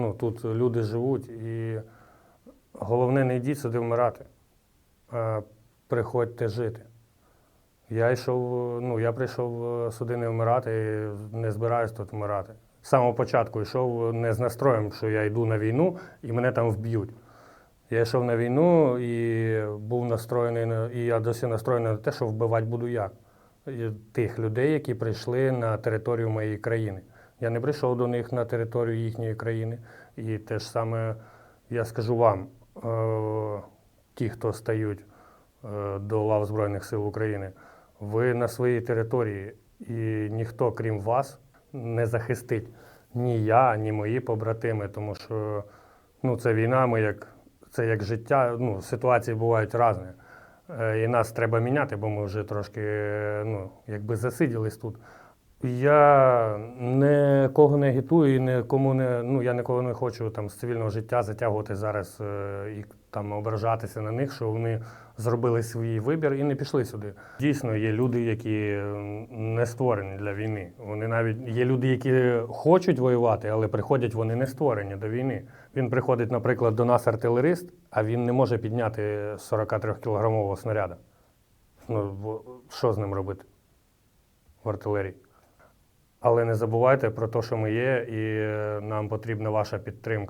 Ну, тут люди живуть, і головне не йдіть сюди вмирати, а приходьте жити. Я йшов, ну, я прийшов е, сюди не вмирати не збираюсь тут вмирати. З самого початку йшов не з настроєм, що я йду на війну і мене там вб'ють. Я йшов на війну і був настроєний на, і я досі настроєний на те, що вбивати буду я. Тих людей, які прийшли на територію моєї країни. Я не прийшов до них на територію їхньої країни. І те ж саме я скажу вам, е, ті, хто стають е, до лав Збройних сил України, ви на своїй території, і ніхто, крім вас, не захистить ні я, ні мої побратими, тому що ну, це війна, ми як, це як життя, ну, ситуації бувають різні. Е, І нас треба міняти, бо ми вже трошки ну, якби засиділись тут. Я нікого не агітую і нікому не, ну, я нікого не хочу там, з цивільного життя затягувати зараз е, і там, ображатися на них, що вони зробили свій вибір і не пішли сюди. Дійсно, є люди, які не створені для війни. Вони навіть є люди, які хочуть воювати, але приходять вони не створені до війни. Він приходить, наприклад, до нас артилерист, а він не може підняти 43-кілограмового снаряда. Ну, що з ним робити в артилерії? Але не забувайте про те, що ми є, і е, нам потрібна ваша підтримка.